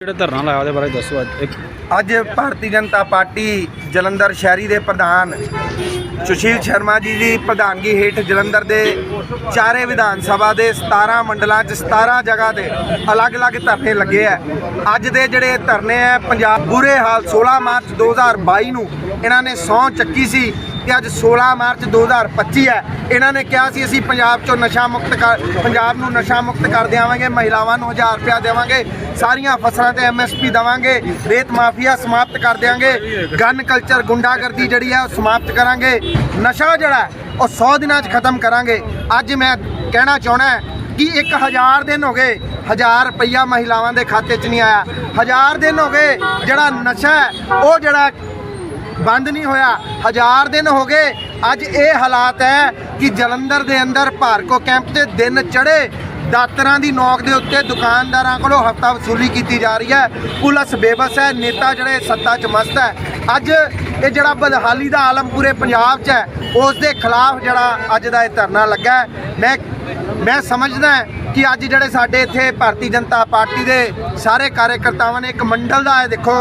ਜਿਹੜਾ ਧਰਨਾ ਲਾਇਆ ਉਹਦੇ ਬਾਰੇ ਦੱਸੋ ਅੱਜ। ਇੱਕ ਅੱਜ ਭਾਰਤੀ ਜਨਤਾ ਪਾਰਟੀ ਜਲੰਧਰ ਸ਼ਹਿਰੀ ਦੇ ਪ੍ਰਧਾਨ ਸੁਸ਼ੀਲ ਸ਼ਰਮਾ ਜੀ ਦੀ ਪ੍ਰਧਾਨਗੀ ਹੇਠ ਜਲੰਧਰ ਦੇ ਚਾਰੇ ਵਿਧਾਨ ਸਭਾ ਦੇ 17 ਮੰਡਲਾਂ 'ਚ 17 ਜਗ੍ਹਾ ਤੇ ਅਲੱਗ-ਅਲੱਗ ਧਰਨੇ ਲੱਗੇ ਆ। ਅੱਜ ਦੇ ਜਿਹੜੇ ਧਰਨੇ ਆ, ਪੰਜਾਬ ਬੁਰੇ ਹਾਲ 16 ਮਾਰਚ 2022 ਨੂੰ ਇਹਨਾਂ ਨੇ ਸਹੁੰ ਚੱਕੀ ਸੀ। ਕਿ ਅੱਜ 16 ਮਾਰਚ 2025 ਹੈ। ਇਹਨਾਂ ਨੇ ਕਿਹਾ ਸੀ, ਅਸੀਂ ਪੰਜਾਬ ਚੋਂ ਨਸ਼ਾ ਮੁਕਤ ਕਰ, ਪੰਜਾਬ ਨੂੰ ਨਸ਼ਾ ਮੁਕਤ ਕਰ ਦੇਵਾਂਗੇ, ਮਹਿਲਾਵਾਂ ਨੂੰ 1000 ਰੁਪਇਆ ਦੇਵਾਂਗੇ, ਸਾਰੀਆਂ ਫਸਲਾਂ ਤੇ ਐਮਐਸਪੀ ਦੇਵਾਂਗੇ, ਰੇਤ ਮਾਫੀਆ ਸਮਾਪਤ ਕਰ ਦੇਵਾਂਗੇ ਗਨ ਕਲਚਰ ਗੁੰਡਾਗਰਦੀ ਜਿਹੜੀ ਹੈ ਉਹ ਸਮਾਪਤ ਕਰਾਂਗੇ, ਨਸ਼ਾ ਜਿਹੜਾ ਉਹ 100 ਦਿਨਾਂ 'ਚ ਖਤਮ ਕਰਾਂਗੇ। ਅੱਜ ਮੈਂ ਕਹਿਣਾ ਚਾਹਣਾ ਕਿ 1000 ਦਿਨ ਹੋ ਗਏ 1000 ਰੁਪਈਆ ਮਹਿਲਾਵਾਂ ਦੇ ਖਾਤੇ 'ਚ ਨਹੀਂ ਆਇਆ। 1000 ਦਿਨ ਹੋ ਗਏ, ਜਿਹੜਾ ਨਸ਼ਾ ਉਹ ਜਿਹੜਾ ਬੰਦ ਨਹੀਂ ਹੋਇਆ। ਹਜ਼ਾਰ ਦਿਨ ਹੋ ਗਏ। ਅੱਜ ਇਹ ਹਾਲਾਤ ਹੈ ਕਿ ਜਲੰਧਰ ਦੇ ਅੰਦਰ ਭਾਰਕੋ ਕੈਂਪ ਦੇ ਦਿਨ ਚੜੇ ਦਾਤਰਾਂ ਦੀ ਨੌਕ ਦੇ ਉੱਤੇ ਦੁਕਾਨਦਾਰਾਂ ਕੋਲੋਂ ਹਫਤਾ ਵਸੂਲੀ ਕੀਤੀ ਜਾ ਰਹੀ ਹੈ। ਪੁਲਿਸ ਬੇਬਸ ਹੈ, ਨੇਤਾ ਜਿਹੜੇ ਸੱਤਾ 'ਚ ਮਸਤ ਹੈ। ਅੱਜ ਇਹ ਜਿਹੜਾ ਬਦਹਾਲੀ ਦਾ ਆਲਮ ਪੂਰੇ ਪੰਜਾਬ 'ਚ ਹੈ, ਉਸ ਦੇ ਖਿਲਾਫ ਜਿਹੜਾ ਅੱਜ ਦਾ ਇਹ ਧਰਨਾ ਲੱਗਾ ਮੈਂ ਮੈਂ ਸਮਝਦਾ ਕਿ ਅੱਜ ਜਿਹੜੇ ਸਾਡੇ ਇੱਥੇ ਭਾਰਤੀ ਜਨਤਾ ਪਾਰਟੀ ਦੇ ਸਾਰੇ ਕਾਰਜਕਰਤਾਵਾਂ ਨੇ, ਇੱਕ ਮੰਡਲ ਦਾ ਹੈ, ਦੇਖੋ।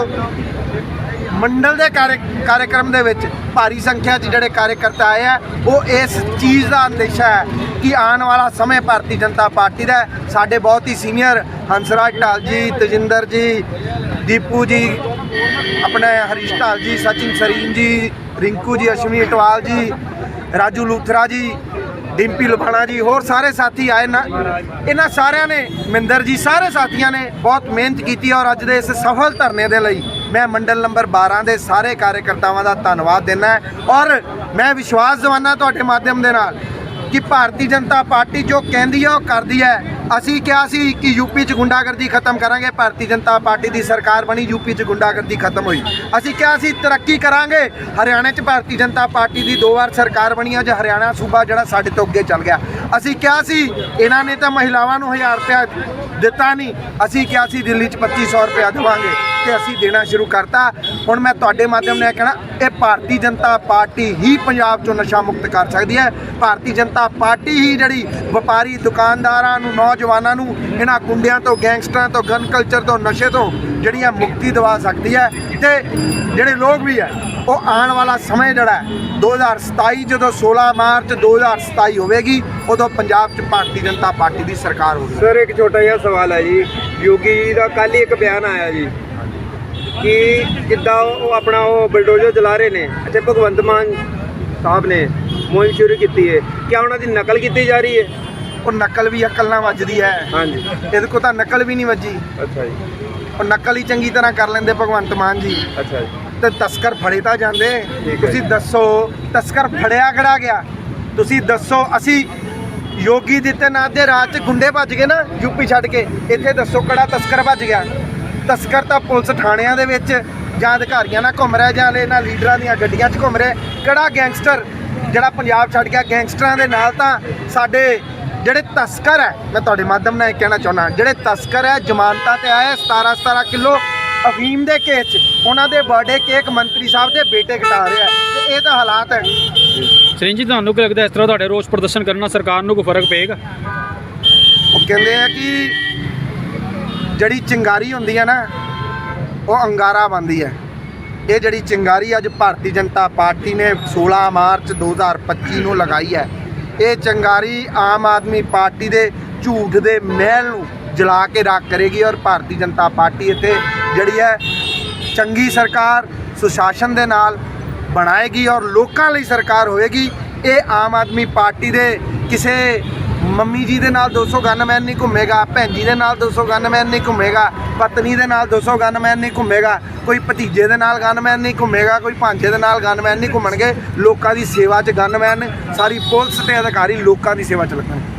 ਮੰਡਲ ਦੇ ਕਾਰਜ- ਕਾਰਜਕ੍ਰਮ ਦੇ ਵਿੱਚ ਭਾਰੀ ਸੰਖਿਆ 'ਚ ਜਿਹੜੇ ਕਾਰਜਕਰਤਾ ਆਏ ਆ, ਉਹ ਇਸ ਚੀਜ਼ ਦਾ ਅੰਦੇਸ਼ਾ ਹੈ ਕਿ ਆਉਣ ਵਾਲਾ ਸਮੇਂ ਭਾਰਤੀ ਜਨਤਾ ਪਾਰਟੀ ਦਾ ਸਾਡੇ ਬਹੁਤ ਹੀ ਸੀਨੀਅਰ ਹੰਸਰਾਜ ਢਾਲ ਜੀ, ਤਜਿੰਦਰ ਜੀ, ਦੀਪੂ ਜੀ, ਆਪਣੇ ਹਰੀਸ਼ ਢਾਲ ਜੀ, ਸਚਿਨ ਸਰੀਨ ਜੀ, ਰਿੰਕੂ ਜੀ ਅਸ਼ਵਨੀ ਇਟਵਾਲ ਜੀ, ਰਾਜੂ ਲੂਥਰਾ ਜੀ, ਡਿੰਪੀ ਲੁਬਾਣਾ ਜੀ, ਹੋਰ ਸਾਰੇ ਸਾਥੀ ਆਏ ਨਾ। ਇਹਨਾਂ ਸਾਰਿਆਂ ਨੇ, ਮਿੰਦਰ ਜੀ, ਸਾਰੇ ਸਾਥੀਆਂ ਨੇ ਬਹੁਤ ਮਿਹਨਤ ਕੀਤੀ ਔਰ ਅੱਜ ਦੇ ਇਸ ਸਫਲ ਧਰਨੇ ਦੇ ਲਈ ਮੈਂ ਮੰਡਲ ਨੰਬਰ 12 ਦੇ ਸਾਰੇ ਕਾਰਜਕਰਤਾਵਾਂ ਦਾ ਧੰਨਵਾਦ ਦਿੰਦਾ ਔਰ ਮੈਂ ਵਿਸ਼ਵਾਸ ਦਿਵਾਨਾ ਤੁਹਾਡੇ ਮਾਧਿਅਮ ਦੇ ਨਾਲ ਕਿ ਭਾਰਤੀ ਜਨਤਾ ਪਾਰਟੀ ਜੋ ਕਹਿੰਦੀ ਹੈ ਉਹ ਕਰਦੀ ਹੈ। ਅਸੀਂ ਕਿਹਾ ਸੀ ਕਿ ਯੂਪੀ 'ਚ ਗੁੰਡਾਗਰਦੀ ਖਤਮ ਕਰਾਂਗੇ, ਭਾਰਤੀ ਜਨਤਾ ਪਾਰਟੀ ਦੀ ਸਰਕਾਰ ਬਣੀ, ਯੂਪੀ 'ਚ ਗੁੰਡਾਗਰਦੀ ਖਤਮ ਹੋਈ। ਅਸੀਂ ਕਿਹਾ ਸੀ ਤਰੱਕੀ ਕਰਾਂਗੇ। ਹਰਿਆਣਾ 'ਚ ਭਾਰਤੀ ਜਨਤਾ ਪਾਰਟੀ ਦੀ ਦੋ ਵਾਰ ਸਰਕਾਰ ਬਣੀ ਅੱਜ ਹਰਿਆਣਾ ਸੂਬਾ ਜਿਹੜਾ ਸਾਡੇ ਤੋਂ ਅੱਗੇ ਚੱਲ ਗਿਆ। ਅਸੀਂ ਕਿਹਾ ਸੀ ਇਹਨਾਂ ਨੇ ਤਾਂ ਮਹਿਲਾਵਾਂ ਨੂੰ 1000 ਰੁਪਇਆ ਦਿੱਤਾ ਨਹੀਂ। ਅਸੀਂ ਕਿਹਾ ਸੀ ਦਿੱਲੀ 'ਚ 2500 ਰੁਪਇਆ ਦੇਵਾਂਗੇ। ਤੇ ਅਸੀਂ ਦੇਣਾ ਸ਼ੁਰੂ ਕਰਤਾ। ਹੁਣ ਮੈਂ ਤੁਹਾਡੇ ਮਾਧਿਅਮ ਨਾਲ ਕਹਿਣਾ, ਇਹ ਭਾਰਤੀ ਜਨਤਾ ਪਾਰਟੀ ਹੀ ਪੰਜਾਬ 'ਚੋਂ ਨਸ਼ਾ ਮੁਕਤ ਕਰ ਸਕਦੀ ਹੈ। ਭਾਰਤੀ ਜਨਤਾ ਪਾਰਟੀ ਹੀ ਜਿਹੜੀ ਵਪਾਰੀ ਦੁਕਾਨਦਾਰਾਂ ਨੂੰ, ਨੌਜਵਾਨਾਂ ਨੂੰ, ਇਹਨਾਂ ਗੁੰਡਿਆਂ ਤੋਂ, ਗੈਂਗਸਟਰਾਂ ਤੋਂ, ਗਨ ਕਲਚਰ ਤੋਂ, ਨਸ਼ੇ ਤੋਂ ਜਿਹੜੀਆਂ ਮੁਕਤੀ ਦਿਵਾ ਸਕਦੀ ਹੈ। ਤੇ ਜਿਹੜੇ ਲੋਕ ਵੀ ਹੈ, ਉਹ ਆਉਣ ਵਾਲਾ ਸਮੇਂ ਜਿਹੜਾ ਹੈ 2027 ਜਦੋਂ 16 ਮਾਰਚ 2027 ਹੋਵੇਗੀ, ਉਦੋਂ ਪੰਜਾਬ 'ਚ ਭਾਰਤੀ ਜਨਤਾ ਪਾਰਟੀ ਦੀ ਸਰਕਾਰ ਹੋਵੇਗੀ। ਸਰ, ਇੱਕ ਛੋਟਾ ਜਿਹਾ ਸਵਾਲ ਹੈ ਜੀ। ਯੋਗੀ ਜੀ ਦਾ ਕੱਲ ਹੀ ਇੱਕ ਬਿਆਨ ਆਇਆ ਜੀ। ਕਿ ਜਿੱਦਾਂ ਉਹ ਆਪਣਾ ਉਹ ਬਲਡੋਜ਼ਰ ਚਲਾ ਰਹੇ ਨੇ ਅਤੇ ਭਗਵੰਤ ਮਾਨ ਸਾਹਿਬ ਨੇ ਮੁਹਿੰਮ ਸ਼ੁਰੂ ਕੀਤੀ ਹੈ ਕਿਆ ਉਹਨਾਂ ਦੀ ਨਕਲ ਕੀਤੀ ਜਾ ਰਹੀ ਹੈ ਉਹ ਨਕਲ ਵੀ ਅਕਲ ਨਾਲ ਵੱਜਦੀ ਹੈ। ਹਾਂਜੀ। ਇਹਦੇ ਕੋਲ ਤਾਂ ਨਕਲ ਵੀ ਨਹੀਂ ਵੱਜੀ। ਅੱਛਾ ਜੀ। ਉਹ ਨਕਲ ਹੀ ਚੰਗੀ ਤਰ੍ਹਾਂ ਕਰ ਲੈਂਦੇ ਭਗਵੰਤ ਮਾਨ ਜੀ। ਅੱਛਾ ਜੀ। ਤੇ ਤਸਕਰ ਫੜੇ ਤਾਂ ਜਾਂਦੇ। ਤੁਸੀਂ। ਦੱਸੋ ਤਸਕਰ ਫੜਿਆ ਕਿਹੜਾ ਗਿਆ? ਤੁਸੀਂ ਦੱਸੋ ਅਸੀਂ ਯੋਗੀ ਦਿੱਤੇਨਾਥ ਦੇ ਰਾਜ ਚ ਗੁੰਡੇ ਭੱਜ ਗਏ ਨਾ ਯੂਪੀ ਛੱਡ ਕੇ। ਇੱਥੇ ਦੱਸੋ ਕਿਹੜਾ ਤਸਕਰ ਭੱਜ ਗਿਆ? ਤਸਕਰ ਤਾਂ ਪੁਲਿਸ ਥਾਣਿਆਂ ਦੇ ਵਿੱਚ ਜਾਂ ਅਧਿਕਾਰੀਆਂ ਨਾਲ ਘੁੰਮ ਰਿਹਾ ਜਾਂ ਇਹਨਾਂ ਲੀਡਰਾਂ ਦੀਆਂ ਗੱਡੀਆਂ 'ਚ ਘੁੰਮ ਰਿਹਾ। ਕਿਹੜਾ ਗੈਂਗਸਟਰ ਜਿਹੜਾ ਪੰਜਾਬ ਛੱਡ ਗਿਆ? ਗੈਂਗਸਟਰਾਂ ਦੇ ਨਾਲ ਤਾਂ ਸਾਡੇ ਜਿਹੜੇ ਤਸਕਰ ਹੈ ਮੈਂ ਤੁਹਾਡੇ ਮਾਧਿਅਮ ਨਾਲ ਇਹ ਕਹਿਣਾ ਚਾਹੁੰਦਾ ਜਿਹੜੇ ਤਸਕਰ ਹੈ ਜ਼ਮਾਨਤਾਂ ਤੇ ਆਏ 17 17 ਕਿਲੋ ਅਫੀਮ ਦੇ ਕੇਸ 'ਚ। ਉਹਨਾਂ ਦੇ ਬਰਥਡੇ ਕੇਕ ਮੰਤਰੀ ਸਾਹਿਬ ਦੇ ਬੇਟੇ ਕਟਾ ਰਿਹਾ ਤੇ ਇਹ ਤਾਂ ਹਾਲਾਤ ਹੈ। ਸਰਿੰਜ ਜੀ ਤੁਹਾਨੂੰ ਕੀ ਲੱਗਦਾ ਇਸ ਤਰ੍ਹਾਂ ਤੁਹਾਡੇ ਰੋਸ ਪ੍ਰਦਰਸ਼ਨ ਕਰਨ ਨਾਲ ਸਰਕਾਰ ਨੂੰ ਕੋਈ ਫ਼ਰਕ ਪਏਗਾ? ਉਹ ਕਹਿੰਦੇ ਆ ਕਿ ਜਿਹੜੀ ਚਿੰਗਾਰੀ ਹੁੰਦੀ ਹੈ ਨਾ, ਉਹ ਅੰਗਾਰਾ ਬੰਦੀ ਹੈ। ਇਹ ਜਿਹੜੀ ਚਿੰਗਾਰੀ ਅੱਜ ਭਾਰਤੀ ਜਨਤਾ ਪਾਰਟੀ ਨੇ 16 ਮਾਰਚ 2025 ਨੂੰ ਲਗਾਈ ਹੈ, ਇਹ ਚਿੰਗਾਰੀ ਆਮ ਆਦਮੀ ਪਾਰਟੀ ਦੇ ਝੂਠ ਦੇ ਮਹਿਲ ਨੂੰ ਜਲਾ ਕੇ ਰੱਖ ਕਰੇਗੀ ਔਰ ਭਾਰਤੀ ਜਨਤਾ ਪਾਰਟੀ ਇੱਥੇ ਜਿਹੜੀ ਹੈ ਚੰਗੀ ਸਰਕਾਰ, ਸੁਸ਼ਾਸਨ ਦੇ ਨਾਲ ਬਣਾਏਗੀ ਔਰ ਲੋਕਾਂ ਲਈ ਸਰਕਾਰ ਹੋਏਗੀ ਇਹ ਆਮ ਆਦਮੀ ਪਾਰਟੀ ਦੇ ਕਿਸੇ ਮੰਮੀ ਜੀ ਦੇ ਨਾਲ 200 ਗਨਮੈਨ ਨਹੀਂ ਘੁੰਮੇਗਾ, ਭੈਣ ਜੀ ਦੇ ਨਾਲ 200 ਗਨਮੈਨ ਨਹੀਂ ਘੁੰਮੇਗਾ, ਪਤਨੀ ਦੇ ਨਾਲ 200 ਗਨਮੈਨ ਨਹੀਂ ਘੁੰਮੇਗਾ, ਕੋਈ ਭਤੀਜੇ ਦੇ ਨਾਲ ਗਨਮੈਨ ਨਹੀਂ ਘੁੰਮੇਗਾ, ਕੋਈ ਭਾਂਜੇ ਦੇ ਨਾਲ ਗਨਮੈਨ ਨਹੀਂ ਘੁੰਮਣਗੇ, ਲੋਕਾਂ ਦੀ ਸੇਵਾ 'ਚ ਗਨਮੈਨ, ਸਾਰੀ ਪੁਲਿਸ ਤੇ ਅਧਿਕਾਰੀ ਲੋਕਾਂ ਦੀ ਸੇਵਾ 'ਚ ਲੱਗਣਗੇ।